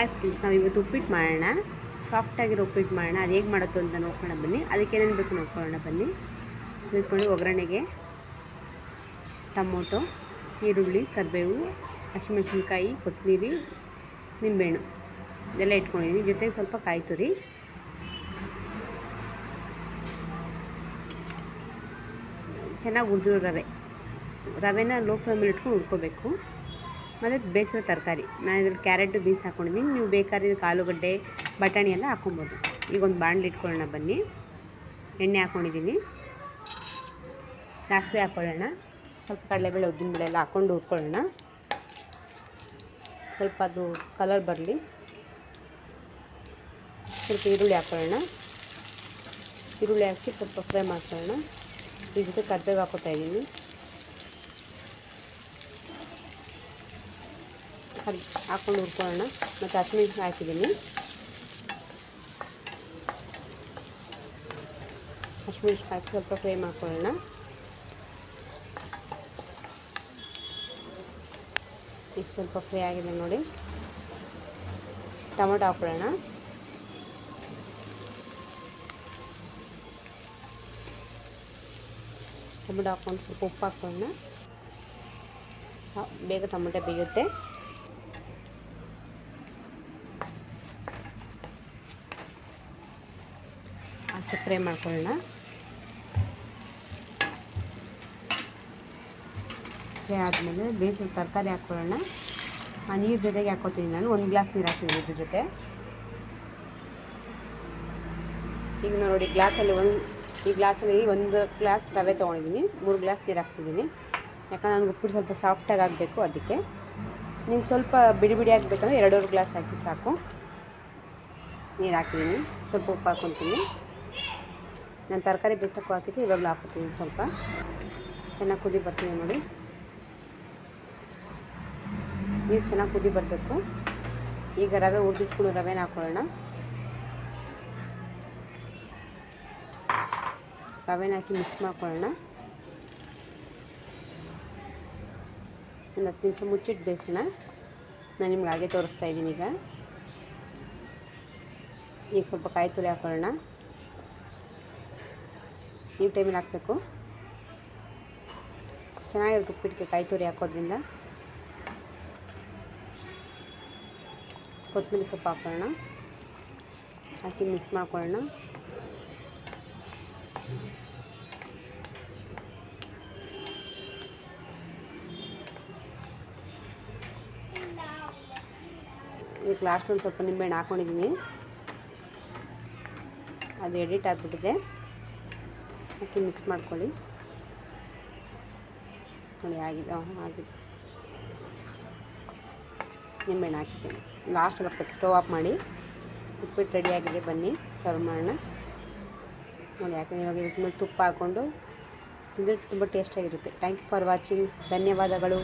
Hi friends ನಾವು ಇವತ್ತು ಉಪ್ಪಿಟ್ಟು ಮಾಡೋಣ. ಸಾಫ್ಟಾಗಿರೋ ಉಪ್ಪಿಟ್ಟು ಮಾಡೋಣ. ಅದು ಹೇಗೆ ಮಾಡೋದು ಅಂತ ನೋಡ್ಕೊಳ್ಳೋಣ ಬನ್ನಿ. ಅದಕ್ಕೆ ಏನೇನು ಬೇಕು ನೋಡ್ಕೊಳ್ಳೋಣ ಬನ್ನಿ. ಇಟ್ಕೊಂಡು ಒಗ್ಗರಣೆಗೆ ಟೊಮೊಟೊ, ಈರುಳ್ಳಿ, ಕರಿಬೇವು, ಹಸಿಮೆಣ್ಸಿನ್ಕಾಯಿ ಕೊತ್ತಂಬರಿ ನಿಂಬೆಹಣ್ಣು ಇದೆಲ್ಲ ಇಟ್ಕೊಂಡಿದ್ದೀನಿ ಜೊತೆಗೆ ಸ್ವಲ್ಪ ಕಾಯಿ ತುರಿ. ಚೆನ್ನಾಗಿ ಉರಿದಿರೋ ರವೆ. ರವೆನ ಲೋ ಫ್ಲೇಮಲ್ಲಿ ಇಟ್ಕೊಂಡು ಹುರ್ಕೋಬೇಕು. ಮತ್ತು ಬೇಯಿಸಿರೋ ತರಕಾರಿ. ನಾನು ಇದ್ರಲ್ಲಿ ಕ್ಯಾರೆಟು, ಬೀನ್ಸ್ ಹಾಕ್ಕೊಂಡಿದ್ದೀನಿ ನೀವು ಬೇಕಾದ್ರೆ ಇದಕ್ಕೆ ಆಲೂಗಡ್ಡೆ ಬಟಾಣಿ ಎಲ್ಲ ಹಾಕ್ಕೊಬೋದು ಈಗ ಒಂದು ಬಾಣಲಿ ಇಟ್ಕೊಳ್ಳೋಣ ಬನ್ನಿ. ಎಣ್ಣೆ ಹಾಕ್ಕೊಂಡಿದ್ದೀನಿ ಸಾಸಿವೆ ಹಾಕ್ಕೊಳ್ಳೋಣ ಸ್ವಲ್ಪ ಕಡಲೆಬೇಳೆ ಉದ್ದಿನಬೇಳೆ ಎಲ್ಲ ಹಾಕ್ಕೊಂಡು ಹುರ್ಕೊಳ್ಳೋಣ. ಸ್ವಲ್ಪ ಅದು ಕಲರ್ ಬರಲಿ. ಸ್ವಲ್ಪ ಈರುಳ್ಳಿ ಹಾಕ್ಕೊಳ್ಳೋಣ ಈರುಳ್ಳಿ ಹಾಕಿ ಸ್ವಲ್ಪ ಫ್ರೈ ಮಾಡ್ಕೊಳ್ಳೋಣ. ಜೊತೆ ಕರ್ಬೇವು ಹಾಕೋತಾ ಇದ್ದೀನಿ. ಕರ್ ಹಾಕ್ಕೊಂಡು ಹುರ್ಕೊಳ್ಳೋಣ. ಮತ್ತು ಹಸಿಮೆಣ್ಸಿನ ಹಾಕಿದ್ದೀನಿ. ಹಸಿಮೆಣ್ಸಿನ ಹಾಕಿ ಸ್ವಲ್ಪ ಫ್ರೈ ಮಾಡ್ಕೊಳ್ಳೋಣ ಈಗ ಸ್ವಲ್ಪ ಫ್ರೈ ಆಗಿದೆ ನೋಡಿ. ಟೊಮೊಟೊ ಹಾಕ್ಕೊಳ್ಳೋಣ ಟೊಮೆಟೊ ಹಾಕ್ಕೊಂಡು ಸ್ವಲ್ಪ ಉಪ್ಪು ಹಾಕ್ಕೊಳ್ಳೋಣ ಬೇಗ ಟೊಮೆಟೊ ಬೇಯುತ್ತೆ. ಅಷ್ಟು ಫ್ರೈ ಮಾಡ್ಕೊಳ್ಳೋಣ. ಫ್ರೈ ಆದಮೇಲೆ ಬೇಯಿಸಿದ ತರಕಾರಿ ಹಾಕ್ಕೊಳ್ಳೋಣ. ಆ ನೀರು ಜೊತೆಗೆ ಹಾಕೋತೀನಿ ನಾನು ಒಂದು ಗ್ಲಾಸ್ ನೀರು ಹಾಕ್ತೀನಿ ಇದ್ರ ಜೊತೆ. ಈಗ ನೋಡಿ ಗ್ಲಾಸಲ್ಲಿ ಒಂದು, ಈ ಗ್ಲಾಸಲ್ಲಿ ಒಂದು ಗ್ಲಾಸ್ ರವೆ ತೊಗೊಂಡಿದ್ದೀನಿ. ಮೂರು ಗ್ಲಾಸ್ ನೀರು ಹಾಕ್ತಿದ್ದೀನಿ. ಯಾಕಂದ್ರೆ ನನಗೆ ಉಪ್ಪಿಟ್ಟು ಸ್ವಲ್ಪ ಸಾಫ್ಟಾಗಿ ಆಗಬೇಕು ಅದಕ್ಕೆ. ನಿಮ್ಗೆ ಸ್ವಲ್ಪ ಬಿಡಿ ಬಿಡಿ ಆಗಬೇಕಂದ್ರೆ ಎರಡೂವರೆ ಗ್ಲಾಸ್ ಹಾಕಿ ಸಾಕು. ನೀರು ಹಾಕಿದ್ದೀನಿ ಸ್ವಲ್ಪ ಉಪ್ಪು ಹಾಕ್ಕೊತೀನಿ ನಾನು ತರಕಾರಿ ಬೇಯಿಸೋಕ್ಕೂ ಹಾಕಿದ್ದೆ ಇವಾಗಲೂ ಹಾಕ್ಕೊತೀನಿ ಸ್ವಲ್ಪ. ಚೆನ್ನಾಗಿ ಕುದಿ ಬರ್ತೀನಿ ನೋಡಿ. ನೀರು ಚೆನ್ನಾಗಿ ಕುದಿ ಬರಬೇಕು. ಈಗ ರವೆ ಹುರಿದಿಟ್ಕೊಂಡು ರವೆನ ಹಾಕ್ಕೊಳ್ಳೋಣ ರವೆನ ಹಾಕಿ ಮಿಕ್ಸ್ ಮಾಡ್ಕೊಳ್ಳೋಣ. ಒಂದು ಹತ್ತು ನಿಮಿಷ ಮುಚ್ಚಿಟ್ಟು ಬೇಯಿಸೋಣ. ನಾನು ನಿಮ್ಗೆ ಹಾಗೆ ತೋರಿಸ್ತಾ ಇದ್ದೀನಿ ಈಗ. ಈಗ ಸ್ವಲ್ಪ ಕಾಯಿ ತುರಿ ಹಾಕ್ಕೊಳ್ಳೋಣ ಈ ಟೈಮಲ್ಲಿ ಹಾಕಬೇಕು. ಚೆನ್ನಾಗಿರುತ್ತೆ ಉಪ್ಪಿಟ್ಟಿಗೆ ಕಾಯಿ ತುರಿ ಹಾಕೋದ್ರಿಂದ. ಕೊತ್ತಂಬರಿ ಸೊಪ್ಪು ಹಾಕ್ಕೊಳ್ಳೋಣ ಹಾಕಿ ಮಿಕ್ಸ್ ಮಾಡ್ಕೊಳ್ಳೋಣ. ಈಗ ಲಾಸ್ಟ್ ಒಂದು ಸ್ವಲ್ಪ ನಿಂಬೆಹಣ್ಣು ಹಾಕ್ಕೊಂಡಿದ್ದೀನಿ ಅದು ಎಡಿಟ್ ಆಗಿಬಿಟ್ಟಿದೆ. ಹಾಕಿ ಮಿಕ್ಸ್ ಮಾಡ್ಕೊಳ್ಳಿ. ನೋಡಿ, ಆಗಿದೆ. ಆಗಿದೆ. ನಿಂಬೆಹಣ್ಣು ಹಾಕಿದ್ದೀನಿ. ಲಾಸ್ಟ್ ಸ್ವಲ್ಪ ಸ್ಟವ್ ಆಫ್ ಮಾಡಿ. ಉಪ್ಪಿಟ್ಟು ರೆಡಿಯಾಗಿದೆ ಬನ್ನಿ ಸರ್ವ್ ಮಾಡೋಣ. ನೋಡಿ, ಯಾಕಂದರೆ ಇವಾಗ ಇದಕ್ಕೆ ಮೇಲೆ ತುಪ್ಪ ಹಾಕ್ಕೊಂಡು ತಿಂದರೆ ತುಂಬ ಟೇಸ್ಟಾಗಿರುತ್ತೆ ಥ್ಯಾಂಕ್ ಯು ಫಾರ್ ವಾಚಿಂಗ್ ಧನ್ಯವಾದಗಳು.